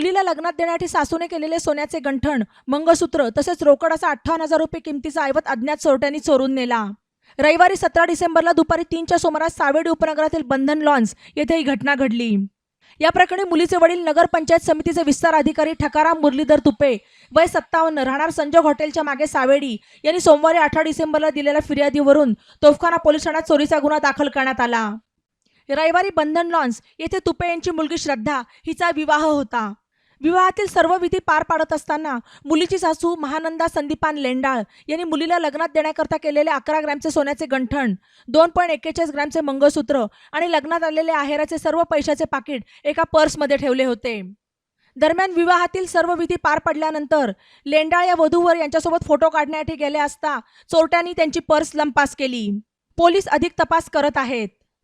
मुलीला लग्नात देण्यासाठी सासूने केलेले सोन्याचे गंठण मंगळसूत्र तसेच रोकड असा अठ्ठावन्न हजार रुपये किमतीचा ऐवत अज्ञात चोरट्यांनी चोरून नेला. रविवारी सतरा डिसेंबरला दुपारी तीनच्या सुमारास सावेडी उपनगरातील बंधन लॉन्स येथे ही घटना घडली. या प्रकरणी मुलीचे वडील नगरपंचायत समितीचे विस्तार अधिकारी ठकाराम मुरलीधर तुपे वय सत्तावन्न राहणार संजोग हॉटेलच्या मागे सावेडी यांनी सोमवारी अठरा डिसेंबरला दिलेल्या फिर्यादीवरून तोफखाना पोलीस ठाण्यात चोरीचा गुन्हा दाखल करण्यात आला. रविवारी बंधन लॉन्स येथे तुपे यांची मुलगी श्रद्धा हिचा विवाह होता. विवाहातील सर्व विधी पार पाडत असताना मुलीची सासू महानंदा संदीपान लेंडाळ यांनी मुलीला लग्नात देण्याकरता केलेले अकरा ग्रॅमचे सोन्याचे गंठण दोन पॉईंट एक्केचाळीस ग्रॅमचे मंगळसूत्र आणि लग्नात आलेले आहेराचे सर्व पैशाचे पाकिट एका पर्समध्ये ठेवले होते. दरम्यान विवाहातील सर्व विधी पार पडल्यानंतर लेंडाळ या वधूवर यांच्यासोबत फोटो काढण्यासाठी गेले असता चोरट्यांनी त्यांची पर्स लंपास केली. पोलीस अधिक तपास करत आहेत.